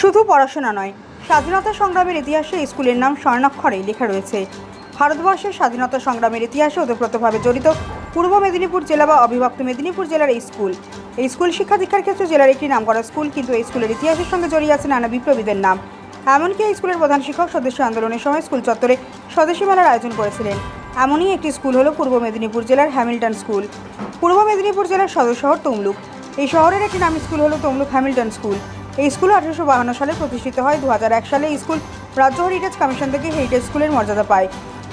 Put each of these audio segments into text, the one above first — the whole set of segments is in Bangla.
শুধু পড়াশোনা নয়, স্বাধীনতা সংগ্রামের ইতিহাসে স্কুলের নাম স্বর্ণাক্ষরে লেখা রয়েছে। ভারতবর্ষের স্বাধীনতা সংগ্রামের ইতিহাসে ওতপ্রোতভাবে জড়িত পূর্ব মেদিনীপুর জেলা বা অবিভক্ত মেদিনীপুর জেলার এই স্কুল। এই স্কুল শিক্ষা দীক্ষার ক্ষেত্রে জেলার একটি নামকরা স্কুল, কিন্তু এই স্কুলের ইতিহাসের সঙ্গে জড়িয়ে আছে নানা বিপ্লবীদের নাম। এমনকি এই স্কুলের প্রধান শিক্ষক সদস্য আন্দোলনের সময় স্কুল চত্বরে স্বদেশী মেলার আয়োজন করেছিলেন। এমনই একটি স্কুল হলো পূর্ব মেদিনীপুর জেলার হ্যামিল্টন স্কুল। পূর্ব মেদিনীপুর জেলার সদর শহর তমলুক। এই শহরের একটি নামী স্কুল হলো তমলুক হ্যামিল্টন স্কুল। এই স্কুল আঠারোশো বাহান্ন সালে প্রতিষ্ঠিত হয়। দু হাজার এক সালে স্কুল রাজ্য হেরিটেজ কমিশন থেকে হেরিটেজ স্কুলের মর্যাদা পায়।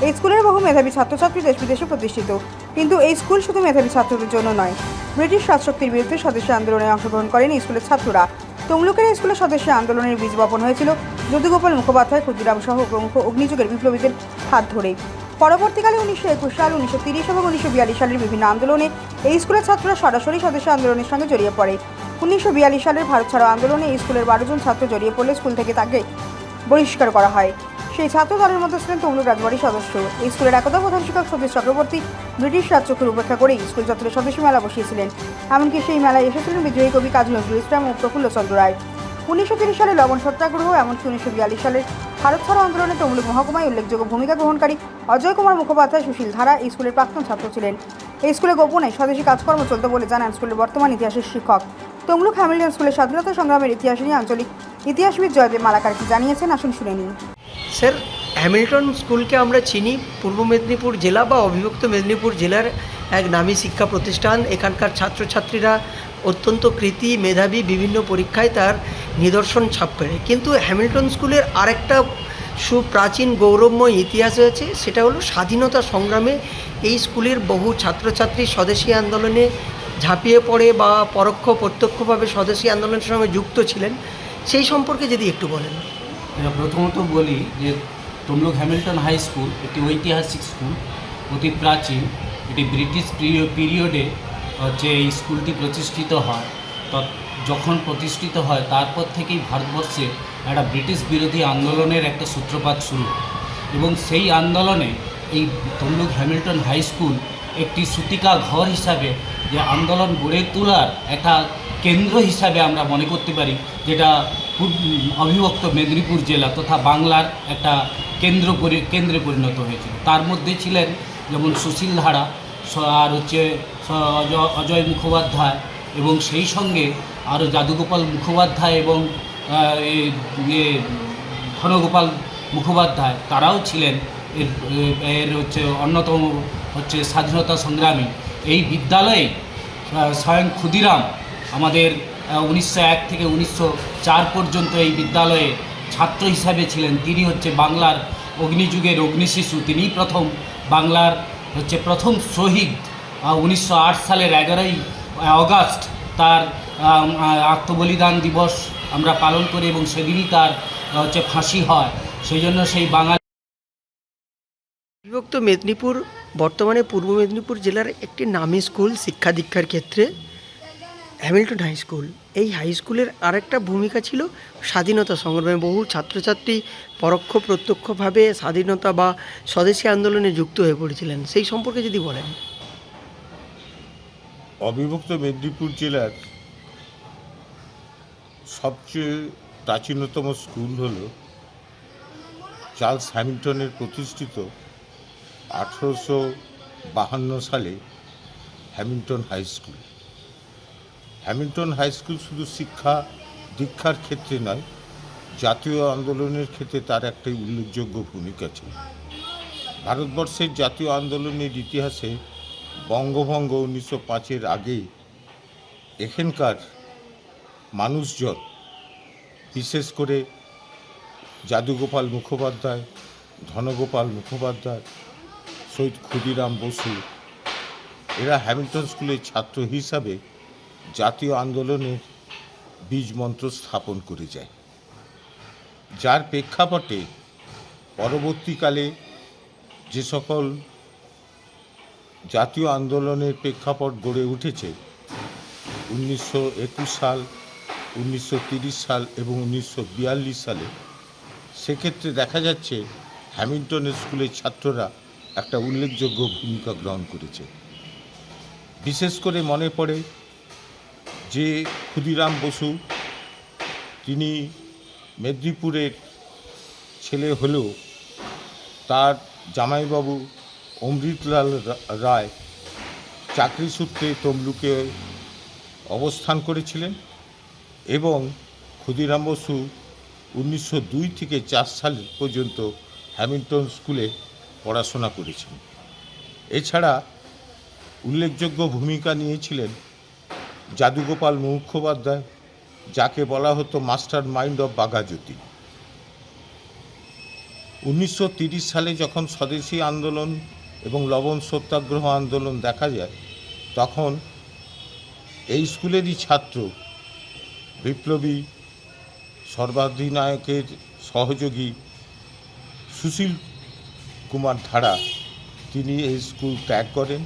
এই স্কুলের বহু মেধাবী ছাত্রছাত্রী দেশ বিদেশে প্রতিষ্ঠিত। কিন্তু এই স্কুল শুধু মেধাবী ছাত্রদের জন্য নয়, ব্রিটিশ রাজশক্তির বিরুদ্ধে স্বদেশী আন্দোলনে অংশগ্রহণ করেন স্কুলের ছাত্ররা। তমলুকের স্কুলের সদস্য আন্দোলনের বীজ বপন হয়েছিল যদুগোপাল মুখোপাধ্যায়, ক্ষুদিরাম সহ প্রমুখ অগ্নিযুগের বিপ্লবীদের হাত ধরে পরবর্তীকালে উনিশশো একুশ সাল, উনিশশো তিরিশ এবং উনিশশো বিয়াল্লিশ সালের বিভিন্ন আন্দোলনে এই স্কুলের ছাত্ররা সরাসরি সদস্য আন্দোলনের সঙ্গে জড়িয়ে পড়ে। উনিশশো বিয়াল্লিশ সালের ভারত ছাড়ো আন্দোলনে এই স্কুলের বারো জন ছাত্র জড়িয়ে পড়লে স্কুল থেকে তাকে বহিষ্কার করা হয়। সেই ছাত্র দলের মধ্যে ছিলেন তমলুক রাজবাড়ির সদস্য। এই স্কুলের একদা প্রধান শিক্ষক সতীশ চক্রবর্তী ব্রিটিশ রাজ্যকে উপেক্ষা করে স্কুল চত্বরে সদস্য মেলা বসিয়েছিলেন। এমনকি সেই মেলায় এসেছিলেন বিদ্রোহী কবি কাজী নজরুল ইসলাম ও প্রফুল্লচন্দ্র রায়। উনিশশো তিরিশ সালে লবণ সত্যাগ্রহ, এমনকি উনিশশো বিয়াল্লিশ সালের ভারত ছাড়ো আন্দোলনে তমলুক মহকুমায় উল্লেখযোগ্য ভূমিকা গ্রহণকারী অজয় কুমার মুখোপাধ্যায় সুশীল ধারা এই স্কুলের প্রাক্তন ছাত্র ছিলেন। এই স্কুলে গোপনে স্বদেশী কাজকর্ম চলতে বলে জানান স্কুলের বর্তমান ইতিহাসের শিক্ষক। তমলুক হ্যামিল্টন স্কুলের স্বাধীনতা সংগ্রামের ইতিহাস নিয়ে আঞ্চলিক ইতিহাসবিদ জয়দেব মালাকার কি জানিয়েছেন আসুন শুনে নিন স্যার হ্যামিল্টন স্কুলকে আমরা চিনি পূর্ব মেদিনীপুর জেলা বা অবিভক্ত মেদিনীপুর জেলার এক নামী শিক্ষা প্রতিষ্ঠান। এখানকার ছাত্রছাত্রীরা অত্যন্ত কৃতি, মেধাবী, বিভিন্ন পরীক্ষায় তার নিদর্শন ছাপ ফেলে কিন্তু হ্যামিল্টন স্কুলের আরেকটা সুপ্রাচীন গৌরবময় ইতিহাস রয়েছে, সেটা হলো স্বাধীনতা সংগ্রামে এই স্কুলের বহু ছাত্রছাত্রী স্বদেশী আন্দোলনে ঝাঁপিয়ে পড়ে বা পরোক্ষ প্রত্যক্ষভাবে স্বদেশী আন্দোলনের সঙ্গে যুক্ত ছিলেন, সেই সম্পর্কে যদি একটু বলেন। প্রথমত বলি যে তমলুক হ্যামিল্টন হাই স্কুল একটি ঐতিহাসিক স্কুল, অতি প্রাচীন। এটি ব্রিটিশ পিরিয়- পিরিয়ডে হচ্ছে এই স্কুলটি প্রতিষ্ঠিত হয়। যখন প্রতিষ্ঠিত হয়, তারপর থেকেই ভারতবর্ষে একটা ব্রিটিশ বিরোধী আন্দোলনের একটা সূত্রপাত শুরু। এবং সেই আন্দোলনে এই তমলুক হ্যামিল্টন হাই স্কুল একটি সূতিকা ঘর হিসাবে যে আন্দোলন গড়ে তোলার একটা কেন্দ্র হিসাবে আমরা মনে করতে পারি, যেটা অবিভক্ত মেদিনীপুর জেলা তথা বাংলার একটা কেন্দ্র কেন্দ্রে পরিণত হয়েছিল। তার মধ্যে ছিলেন যেমন সুশীল ধারা আর হচ্ছে অজয় মুখোপাধ্যায় এবং সেই সঙ্গে আরও যাদুগোপাল মুখোপাধ্যায় এবং ইয়ে ঘনগোপাল মুখোপাধ্যায়, তারাও ছিলেন এর এর হচ্ছে অন্যতম হচ্ছে স্বাধীনতা সংগ্রামী। এই বিদ্যালয়ে স্বয়ং ক্ষুদিরাম আমাদের উনিশশো এক থেকে উনিশশো চার পর্যন্ত এই বিদ্যালয়ে ছাত্র হিসাবে ছিলেন। তিনি হচ্ছে বাংলার অগ্নিযুগের অগ্নিশিশু। তিনিই প্রথম বাংলার হচ্ছে প্রথম শহীদ উনিশশো আট সালের এগারোই অগাস্ট তার আত্মবলিদান দিবস আমরা পালন করি এবং সেদিনই তার হচ্ছে ফাঁসি হয়। সেই জন্য সেই বাঙালি বিভক্ত মেদিনীপুর, বর্তমানে পূর্ব মেদিনীপুর জেলার একটি নামী স্কুল শিক্ষা দীক্ষার ক্ষেত্রে হ্যামিল্টন হাই স্কুল। এই হাই স্কুলের আরেকটা ভূমিকা ছিল স্বাধীনতা সংগ্রামে। বহু ছাত্রছাত্রী পরোক্ষ প্রত্যক্ষভাবে স্বাধীনতা বা স্বদেশী আন্দোলনে যুক্ত হয়ে পড়েছিলেন। সেই সম্পর্কে যদি বলেন। অবিভক্ত মেদিনীপুর জেলার সবচেয়ে প্রাচীনতম স্কুল হল চার্লস হ্যামিল্টনের প্রতিষ্ঠিত আঠেরোশো বাহান্ন সালে Hamilton high school. Hamilton high school শুধু শিক্ষা দীক্ষার ক্ষেত্রে নয়, জাতীয় আন্দোলনের ক্ষেত্রে তার একটি উল্লেখযোগ্য ভূমিকা ছিল। ভারতবর্ষের জাতীয় আন্দোলনের ইতিহাসে বঙ্গভঙ্গ উনিশশো পাঁচের আগে এখানকার মানুষজন, বিশেষ করে যাদুগোপাল মুখোপাধ্যায়, ধনগোপাল মুখোপাধ্যায় শহীদ ক্ষুদিরাম বসু, এরা হ্যামিল্টন স্কুলের ছাত্র হিসাবে জাতীয় আন্দোলনের বীজ মন্ত্র স্থাপন করে যায়। যার প্রেক্ষাপটে পরবর্তীকালে যে সকল জাতীয় আন্দোলনের প্রেক্ষাপট গড়ে উঠেছে। উনিশশো একুশ সাল, উনিশশো সাল এবং উনিশশো বিয়াল্লিশ সালে। সেক্ষেত্রে দেখা যাচ্ছে হ্যামিল্টন স্কুলের ছাত্ররা একটা উল্লেখযোগ্য ভূমিকা গ্রহণ করেছে। বিশেষ করে মনে পড়ে যে ক্ষুদিরাম বসু, তিনি মেদিনীপুরের ছেলে হলেও তার জামাইবাবু অমৃতলাল রায় চাকরি সূত্রে তমলুকে অবস্থান করেছিলেন এবং ক্ষুদিরাম বসু উনিশশো দুই থেকে চার সাল পর্যন্ত হ্যামিল্টন স্কুলে পড়াশোনা করেছেন। এছাড়া উল্লেখযোগ্য ভূমিকা নিয়েছিলেন যাদুগোপাল মুখোপাধ্যায়, যাকে বলা হতো মাস্টার মাইন্ড অফ বাঘাজ্যোতি। উনিশশো সালে যখন স্বদেশী আন্দোলন এবং লবণ সত্যাগ্রহ আন্দোলন দেখা যায়, তখন এই স্কুলেরই ছাত্র বিপ্লবী সর্বাধিনায়কের সহযোগী সুশীল কুমার ধারা, তিনি এই স্কুল ত্যাগ করেন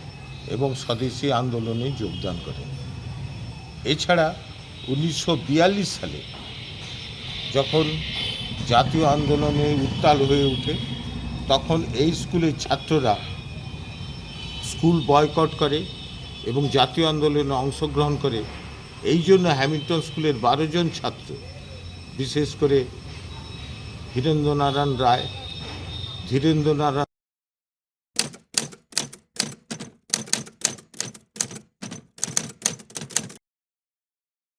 এবং স্বদেশী আন্দোলনে যোগদান করেন। এছাড়া উনিশশো বিয়াল্লিশ সালে যখন জাতীয় আন্দোলনে উত্তাল হয়ে ওঠে, তখন এই স্কুলের ছাত্ররা স্কুল বয়কট করে এবং জাতীয় আন্দোলনে অংশগ্রহণ করে, এই জন্য হ্যামিল্টন স্কুলের বারো জন ছাত্র, বিশেষ করে হীরেন্দ্রনারায়ণ রায়, ধীরেন্দ্রনারায়ণ